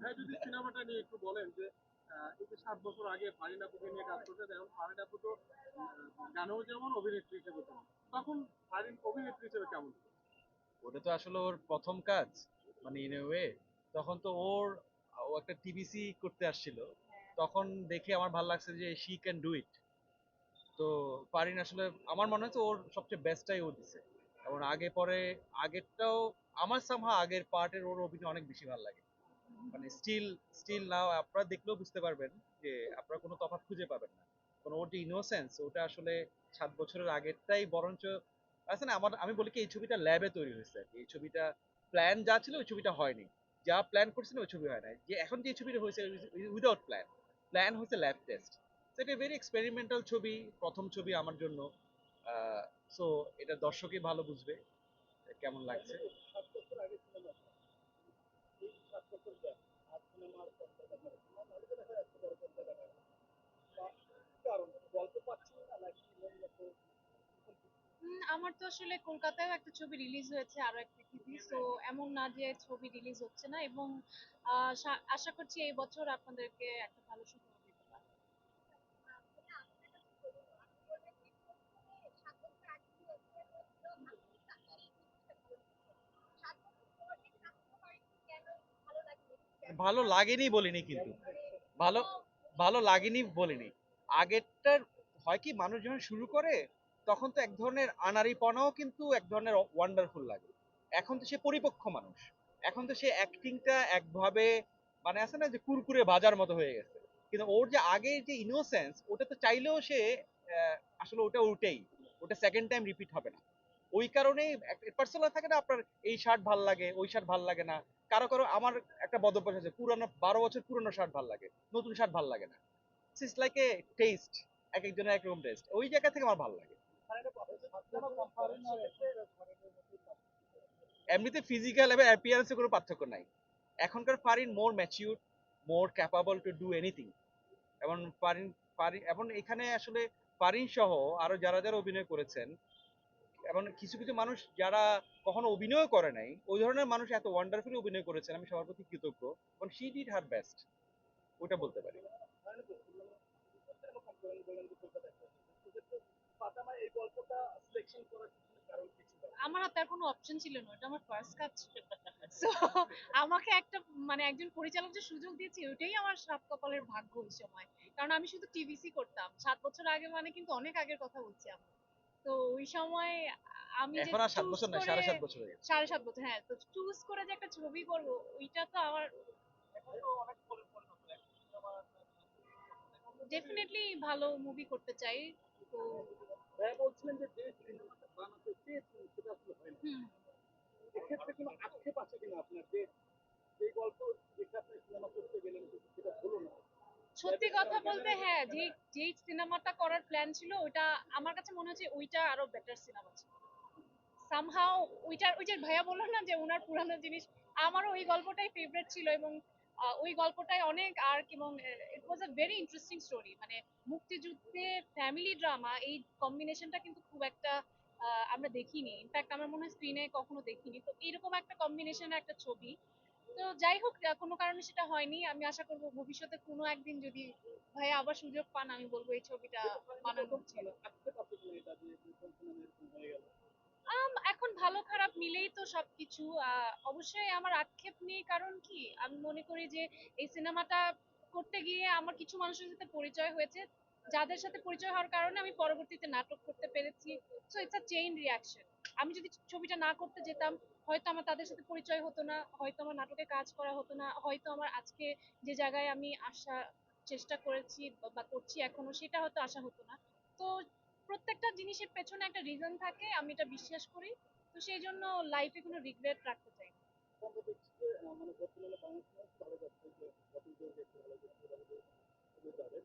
হ্যাঁ যদি সিনেমাটা নিয়ে একটু বলেন যে এই যে সাত বছর আগে ফারিন আপুকে নিয়ে কাজ করতে ফারিন আপু তো গানেও যেমন অভিনেত্রী হিসেবে তেমন। তখন ফারিন অভিনেত্রী হিসেবে কেমন ওটা তো আসলে ওর প্রথম কাজ মানে ইন ওয়ে তখন তো ওর ও একটা টিভিসি করতে আসছিল তখন দেখে আমার ভালো লাগছে যে শি ক্যান ডু ইট তো পারিন আসলে আমার মনে হচ্ছে ওর সবচেয়ে বেস্টটাই ও দিছে। এবং আগে পরে আগেরটাও আমার সামহা আগের পার্টের ওর অভিনয় অনেক বেশি ভালো লাগে। মানে স্টিল স্টিল নাও আপনারা দেখলেও বুঝতে পারবেন যে আপনারা কোনো তফাৎ খুঁজে পাবেন না। ওর যে ইনোসেন্স ওটা আসলে সাত বছরের আগেরটাই বরঞ্চ আছে না, আমার, আমি বলি কি, এই ছবিটা ল্যাবে তৈরি হয়েছে আর। এই ছবিটা প্ল্যান যা ছিল, ওই ছবিটা হয়নি। যা প্ল্যান করছিল ওই ছবি হয় নাই। যে এখন যে ছবিটা হয়েছে উইদাউট প্ল্যান প্ল্যান হচ্ছে ল্যাব টেস্ট এটা ভেরি এক্সপেরিমেন্টাল ছবি, প্রথম ছবি আমার জন্য। সো এটা দর্শকই ভালো বুঝবে, কেমন লাগছে। আমার তো আসলে কলকাতায়ও একটা ছবি রিলিজ হয়েছে, আরও একটা টিভি তো এমন না যে ছবি রিলিজ হচ্ছে না এবং আশা করছি এই বছর আপনাদেরকে একটা ভালো সুযোগ ভালো লাগেনি বলিনি কিন্তু। ভালো ভালো লাগেনি বলিনি। আগেরটার হয় কি, মানুষ যখন শুরু করে, তখন তো এক ধরনের আনারিপনাও কিন্তু এক ধরনের ওয়ান্ডারফুল লাগে। এখন তো সে পরিপক্ষ মানুষ। এখন তো সে অ্যাক্টিংটা একভাবে মানে আছে না যে কুরকুরে বাজার মতো হয়ে গেছে। কিন্তু ওর যে আগের যে ইনোসেন্স ওটা তো চাইলেও সে আসলে ওটা ওটাই ওটা সেকেন্ড টাইম রিপিট হবে না। ওই কারণেই পার্সোনাল থাকে না আপনার, এই শার্ট ভালো লাগে, ওই শার্ট ভালো লাগে না। কারও কারও আমার একটা বদভ্যাস আছে, পুরানো বারো বছর পুরনো শার্ট ভালো লাগে, নতুন শার্ট ভালো লাগে না। ইটস লাইক এ টেস্ট এক একজনের টেস্ট ওই জায়গা থেকে আমার ভালো লাগে। এমনিতে ফিজিক্যাল এবং অ্যাপিয়ারেন্সে কোনো পার্থক্য নাই। এখনকার Farin more mature more capable to do anything এবং ফারিন ফারিন, এবং এখানে আসলে ফারিন সহ আরও যারা যারা অভিনয় করেছেন এবং কিছু কিছু মানুষ যারা কখনো অভিনয় করে নাই ওই ধরনের মানুষ এত ওয়ান্ডারফুলি অভিনয় করেছেন আমি সবার প্রতি কৃতজ্ঞ। এবং শি ডিড হার বেস্ট ওটা বলতে পারি। কারণ আমার আর কোনো অপশন ছিল না এটা আমার ফার্স্ট কাজ So, আমাকে একটা মানে একজন পরিচালক যে সুযোগ দিয়েছে ওইটাই আমার সাত কপালের ভাগ্য ওই সময়। কারণ আমি শুধু টিভিসি করতাম। সাত বছর আগে মানে কিন্তু অনেক আগের কথা বলছি আমি তো ওই সময় আমি যে এখন আর সাত বছর না সাড়ে সাত বছর হয়ে গেছে। সাড়ে সাত বছর হ্যাঁ তো চুজ করে যে একটা ছবি করব ওইটা তো আমার ডেফিনেটলি ভালো মুভি করতে চাই তো বলছিলেন যে যে সিনেমাটা বানাতে চেয়েছিলেন সেটা আসলে হয় না হুম এক্ষেত্রে কোনো আক্ষেপ আছে কিনা আপনার যে এই গল্প দেখে আপনি সিনেমা করতে গেলেন কিন্তু সেটা হলো না সত্যি কথা বলতে হ্যাঁ যে যেই সিনেমাটা করার প্ল্যান ছিল, ওইটা আমার কাছে মনে হচ্ছে ওইটা আরও বেটার সিনেমা ছিল। সামহাও ওইটার, ওই যে ভাইয়া বলল না যে, ওনার পুরানো জিনিস, আমারও ওই গল্পটাই ফেভারিট ছিল এবং ওই গল্পটাই অনেক আর এবং it was a very interesting story মানে মুক্তিযুদ্ধে ফ্যামিলি ড্রামা এই কম্বিনেশনটা কিন্তু খুব একটা আমরা দেখিনি। ইনফ্যাক্ট আমার মনে হয় স্ক্রিনে কখনো দেখিনি। তো এরকম একটা কম্বিনেশনে একটা ছবি তো যাই হোক কোনো কারণে সেটা হয়নি। আমি আশা করব ভবিষ্যতে কোনো একদিন যদি ভাইয়া আবার সুযোগ পান আমি বলব এই ছবিটা বানানো ছিল আম, এখন ভালো খারাপ মিলেই তো সবকিছু। অবশ্যই আমার আক্ষেপ নেই কারণ কি? আমি মনে করি যে এই সিনেমাটা করতে গিয়ে আমার কিছু মানুষের সাথে পরিচয় হয়েছে। যাদের সাথে পরিচয় হওয়ার কারণে আমি পরবর্তীতে নাটক করতে পেরেছি। So it's a chain reaction আমি যদি ছবিটা না করতে যেতাম, হয়তো আমার তাদের সাথে পরিচয় হতো না, হয়তো আমার নাটকে কাজ করা হতো না, হয়তো আমার আজকে যে জায়গায় আমি আসা চেষ্টা করেছি বা- করছি এখনও, সেটা হয়তো আসা হতো না। তো প্রত্যেকটা জিনিসের পেছনে একটা রিজন থাকে, আমি এটা বিশ্বাস করি। তো সেই জন্য লাইফে কোনো রিগ্রেট রাখতে চাই মানে